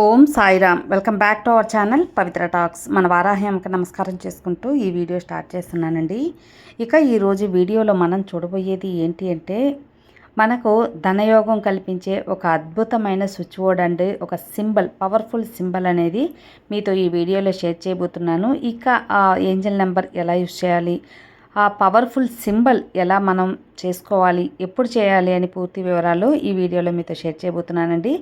Om Sairam. Welcome back to our channel Pavitra talks. మన వారాహ్యంకి నమస్కారం చేసుకుంటూ ఈ వీడియో స్టార్ట్ చేస్తున్నానండి. ఇక ఈరోజు వీడియోలో మనం చూడబోయేది ఏంటి అంటే మనకు ధనయోగం కల్పించే ఒక అద్భుతమైన స్విచ్ బోర్డ్ అండి ఒక సింబల్ పవర్ఫుల్ సింబల్ అనేది మీతో ఈ వీడియోలో షేర్ చేయబోతున్నాను. ఇక ఆ ఏంజల్ నెంబర్ ఎలా యూజ్ చేయాలి ఆ పవర్ఫుల్ సింబల్ ఎలా మనం చేసుకోవాలి ఎప్పుడు చేయాలి అని పూర్తి వివరాలు ఈ వీడియోలో మీతో షేర్ చేయబోతున్నానండి.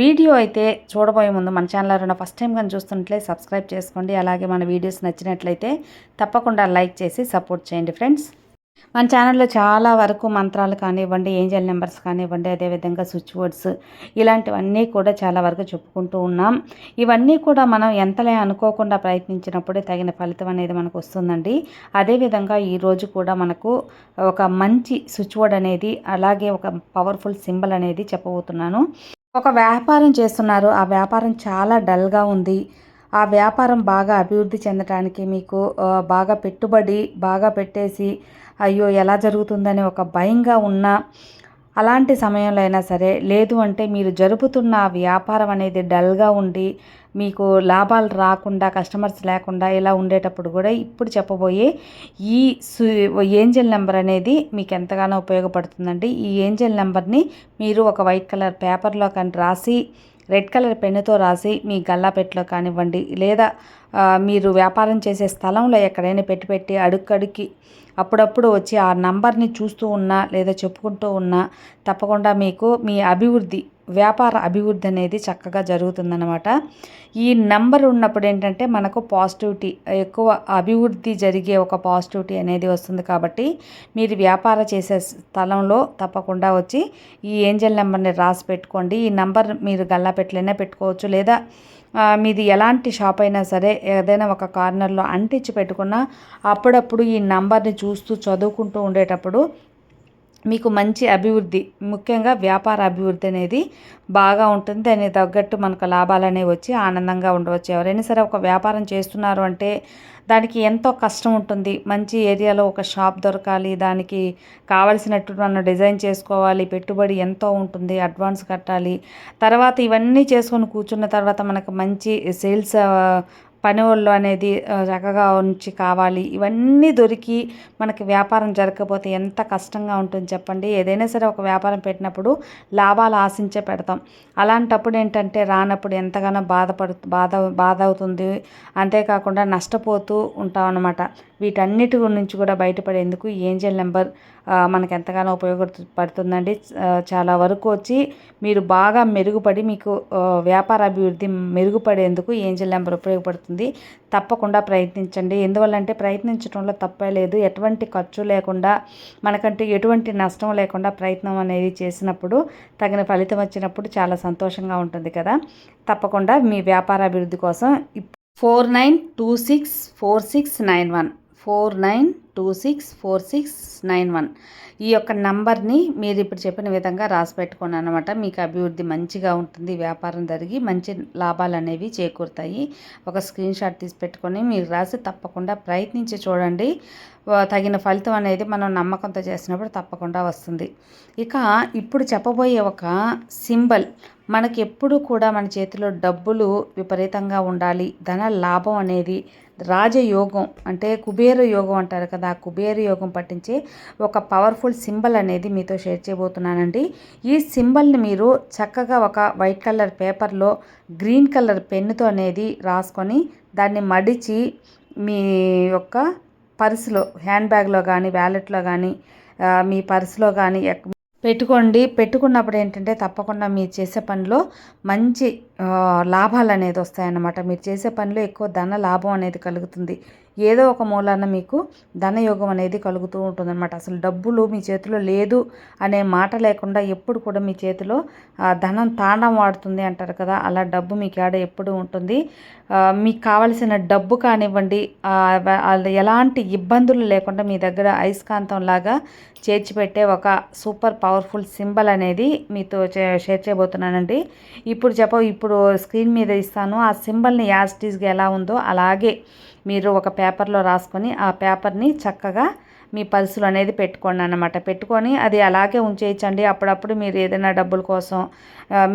వీడియో అయితే చూడబోయే ముందు మన ఛానల్ ఎవరైనా ఫస్ట్ టైం కానీ చూస్తుంటే సబ్స్క్రైబ్ చేసుకోండి. అలాగే మన వీడియోస్ నచ్చినట్లయితే తప్పకుండా లైక్ చేసి సపోర్ట్ చేయండి ఫ్రెండ్స్. మన ఛానల్లో చాలా వరకు మంత్రాలు కానివ్వండి ఏంజల్ నెంబర్స్ కానివ్వండి అదేవిధంగా స్విచ్ బోర్డ్స్ ఇలాంటివన్నీ కూడా చాలా వరకు చెప్పుకుంటూ ఉన్నాం. ఇవన్నీ కూడా మనం ఎంతలే అనుకోకుండా ప్రయత్నించినప్పుడే తగిన ఫలితం అనేది మనకు వస్తుందండి. అదేవిధంగా ఈరోజు కూడా మనకు ఒక మంచి స్విచ్ బోర్డ్ అనేది అలాగే ఒక పవర్ఫుల్ సింబల్ అనేది చెప్పబోతున్నాను. ఒక వ్యాపారం చేస్తున్నారు. ఆ వ్యాపారం చాలా డల్గా ఉంది. ఆ వ్యాపారం బాగా అభివృద్ధి చెందడానికి మీకు బాగా పెట్టుబడి బాగా పెట్టేసి అయ్యో ఎలా జరుగుతుందని ఒక భయంగా ఉన్న అలాంటి సమయంలో అయినా సరే లేదు అంటే మీరు జరుపుతున్న వ్యాపారం అనేది డల్గా ఉండి మీకు లాభాలు రాకుండా కస్టమర్స్ లేకుండా ఇలా ఉండేటప్పుడు కూడా ఇప్పుడు చెప్పబోయే ఈ ఏంజల్ నెంబర్ అనేది మీకు ఎంతగానో ఉపయోగపడుతుందండి. ఈ ఏంజల్ నెంబర్ని మీరు ఒక వైట్ కలర్ పేపర్లో కానీ రాసి రెడ్ కలర్ పెన్నుతో రాసి మీ గల్లాపెట్లో కానివ్వండి లేదా మీరు వ్యాపారం చేసే స్థలంలో ఎక్కడైనా పెట్టి పెట్టి అడుక్కడికి అప్పుడప్పుడు వచ్చి ఆ నంబర్ని చూస్తూ ఉన్నా లేదా చెప్పుకుంటూ ఉన్నా తప్పకుండా మీకు మీ అభివృద్ధి వ్యాపార అభివృద్ధి అనేది చక్కగా జరుగుతుందన్నమాట. ఈ నంబర్ ఉన్నప్పుడు ఏంటంటే మనకు పాజిటివిటీ ఎక్కువ అభివృద్ధి జరిగే ఒక పాజిటివిటీ అనేది వస్తుంది కాబట్టి మీరు వ్యాపార చేసే స్థలంలో తప్పకుండా వచ్చి ఈ ఏంజల్ నెంబర్ని రాసి పెట్టుకోండి. ఈ నంబర్ మీరు గల్లాపెట్లైనా పెట్టుకోవచ్చు లేదా మీది ఎలాంటి షాప్ అయినా సరే ఏదైనా ఒక కార్నర్లో అంటించి పెట్టుకున్న అప్పుడప్పుడు ఈ నంబర్ని చూస్తూ చదువుకుంటూ ఉండేటప్పుడు మీకు మంచి అభివృద్ధి ముఖ్యంగా వ్యాపార అభివృద్ధి అనేది బాగా ఉంటుంది. దానికి తగ్గట్టు మనకు లాభాలు అనేవి వచ్చి ఆనందంగా ఉండవచ్చు. ఎవరైనా సరే ఒక వ్యాపారం చేస్తున్నారు అంటే దానికి ఎంతో కష్టం ఉంటుంది. మంచి ఏరియాలో ఒక షాప్ దొరకాలి దానికి కావలసినట్టు మనం డిజైన్ చేసుకోవాలి పెట్టుబడి ఎంతో ఉంటుంది అడ్వాన్స్ కట్టాలి. తర్వాత ఇవన్నీ చేసుకొని కూర్చున్న తర్వాత మనకు మంచి సేల్స్ పని వాళ్ళు అనేది చక్కగా ఉంచి కావాలి. ఇవన్నీ దొరికి మనకి వ్యాపారం జరగకపోతే ఎంత కష్టంగా ఉంటుంది చెప్పండి. ఏదైనా సరే ఒక వ్యాపారం పెట్టినప్పుడు లాభాలు ఆశించే పెడతాం. అలాంటప్పుడు ఏంటంటే రానప్పుడు ఎంతగానో బాధపడు బాధ బాధ అవుతుంది అంతేకాకుండా నష్టపోతూ ఉంటాం అనమాట వీటన్నిటి నుంచి కూడా బయటపడేందుకు ఏంజల్ నెంబర్ మనకు ఎంతగానో ఉపయోగపడుతుందండి. చాలా వరకు వచ్చి మీరు బాగా మెరుగుపడి మీకు వ్యాపార అభివృద్ధి మెరుగుపడేందుకు ఏంజల్ నెంబర్ ఉపయోగపడుతుంది. తప్పకుండా ప్రయత్నించండి. ఎందువల్లంటే ప్రయత్నించడంలో తప్పే లేదు. ఎటువంటి ఖర్చు లేకుండా మనకంటే ఎటువంటి నష్టం లేకుండా ప్రయత్నం అనేది చేసినప్పుడు తగిన ఫలితం వచ్చినప్పుడు చాలా సంతోషంగా ఉంటుంది కదా. తప్పకుండా మీ వ్యాపార అభివృద్ధి కోసం four nine two six four six nine one. Four nine two six four six nine one. ఈ యొక్క నంబర్ని మీరు ఇప్పుడు చెప్పిన విధంగా రాసి పెట్టుకోండి అనమాట మీకు అభివృద్ధి మంచిగా ఉంటుంది వ్యాపారం జరిగి మంచి లాభాలు అనేవి చేకూరుతాయి. ఒక స్క్రీన్ షాట్ తీసి పెట్టుకొని మీరు రాసి తప్పకుండా ప్రయత్నించి చూడండి. తగిన ఫలితం అనేది మనం నమ్మకంతో చేసినప్పుడు తప్పకుండా వస్తుంది. ఇక ఇప్పుడు చెప్పబోయే ఒక సింబల్ మనకి ఎప్పుడు కూడా మన చేతిలో డబ్బులు విపరీతంగా ఉండాలి. ధన లాభం అనేది రాజయోగం అంటే కుబేర యోగం అంటారు కదా ఆ కుబేర యోగం పట్టించే ఒక పవర్ఫుల్ సింబల్ అనేది మీతో షేర్ చేయబోతున్నానండి. ఈ సింబల్ని మీరు చక్కగా ఒక వైట్ కలర్ పేపర్లో గ్రీన్ కలర్ పెన్నుతో అనేది రాసుకొని దాన్ని మడిచి మీ యొక్క పర్సులో హ్యాండ్ బ్యాగ్లో కానీ వ్యాలెట్లో కానీ మీ పర్సులో కానీ పెట్టుకోండి. పెట్టుకున్నప్పుడు ఏంటంటే తప్పకుండా మీరు చేసే పనిలో మంచి లాభాలు అనేది వస్తాయన్నమాట. మీరు చేసే పనిలో ఎక్కువ ధన లాభం అనేది కలుగుతుంది. ఏదో ఒక మూలాన మీకు ధనయోగం అనేది కలుగుతూ ఉంటుందన్నమాట. అసలు డబ్బులు మీ చేతిలో లేదు అనే మాట లేకుండా ఎప్పుడు కూడా మీ చేతిలో ధనం తాండం వాడుతుంది అంటారు కదా. అలా డబ్బు మీకు ఆడ ఎప్పుడు ఉంటుంది? మీకు కావలసిన డబ్బు కానివ్వండి ఎలాంటి ఇబ్బందులు లేకుండా మీ దగ్గర అయస్కాంతం లాగా చేర్చిపెట్టే ఒక సూపర్ పవర్ఫుల్ సింబల్ అనేది మీతో షేర్ చేయబోతున్నానండి. ఇప్పుడు చెప్ప ఇప్పుడు స్క్రీన్ మీద ఇస్తాను. ఆ సింబల్ని యాస్టీస్గా ఎలా ఉందో అలాగే మీరు ఒక పేపర్లో రాసుకొని ఆ పేపర్ని చక్కగా మీ పర్సులు అనేది పెట్టుకోండి అన్నమాట. పెట్టుకొని అది అలాగే ఉంచేయచ్చండి. అప్పుడప్పుడు మీరు ఏదైనా డబ్బుల కోసం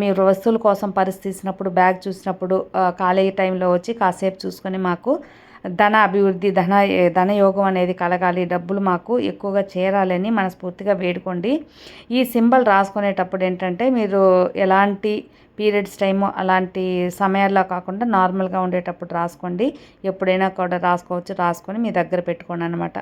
మీరు వస్తువుల కోసం పర్స్ తీసినప్పుడు బ్యాగ్ చూసినప్పుడు ఖాళీ టైంలో వచ్చి కాసేపు చూసుకొని మాకు ధన అభివృద్ధి ధన ధనయోగం అనేది కలగాలి. డబ్బులు మాకు ఎక్కువగా చేరాలని మనస్ఫూర్తిగా వేడుకోండి. ఈ సింబల్ రాసుకునేటప్పుడు ఏంటంటే మీరు ఎలాంటి పీరియడ్స్ టైము అలాంటి సమయాల్లో కాకుండా నార్మల్గా ఉండేటప్పుడు రాసుకోండి. ఎప్పుడైనా కూడా రాసుకోవచ్చు రాసుకొని మీ దగ్గర పెట్టుకోండి అనమాట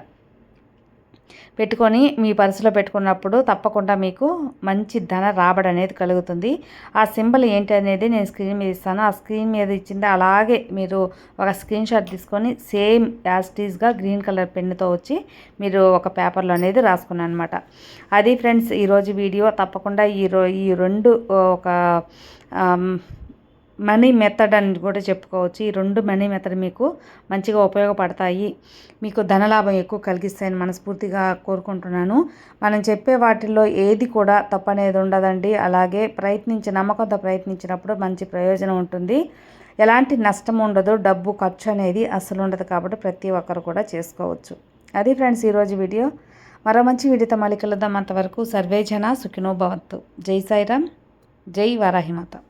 పెట్టుకొని మీ పర్సులో పెట్టుకున్నప్పుడు తప్పకుండా మీకు మంచి ధన రాబడి అనేది కలుగుతుంది. ఆ సింబల్ ఏంటి అనేది నేను స్క్రీన్ మీద ఇస్తాను. ఆ స్క్రీన్ మీద ఇచ్చింది అలాగే మీరు ఒక స్క్రీన్ షాట్ తీసుకొని సేమ్ యాస్టీస్గా గ్రీన్ కలర్ పెన్నుతో వచ్చి మీరు ఒక పేపర్లో అనేది రాసుకున్నాను అనమాట అది ఫ్రెండ్స్ ఈరోజు వీడియో తప్పకుండా ఈ రో ఈ రెండు ఒక మనీ మెథడ్ అని కూడా చెప్పుకోవచ్చు. ఈ రెండు మనీ మెథడ్ మీకు మంచిగా ఉపయోగపడతాయి. మీకు ధనలాభం ఎక్కువ కలిగిస్తాయని మనస్ఫూర్తిగా కోరుకుంటున్నాను. మనం చెప్పే వాటిల్లో ఏది కూడా తప్పనేది ఉండదండి. అలాగే ప్రయత్నించి నమ్మకంతో ప్రయత్నించినప్పుడు మంచి ప్రయోజనం ఉంటుంది. ఎలాంటి నష్టం ఉండదు. డబ్బు ఖర్చు అనేది అసలు ఉండదు కాబట్టి ప్రతి ఒక్కరు కూడా చేసుకోవచ్చు. అది ఫ్రెండ్స్ ఈరోజు వీడియో. మరో మంచి వీడియోతో మళ్ళీ కలుద్దాం. అంతవరకు సర్వేజన జన జై సాయిరామ్. జై వారాహిమాత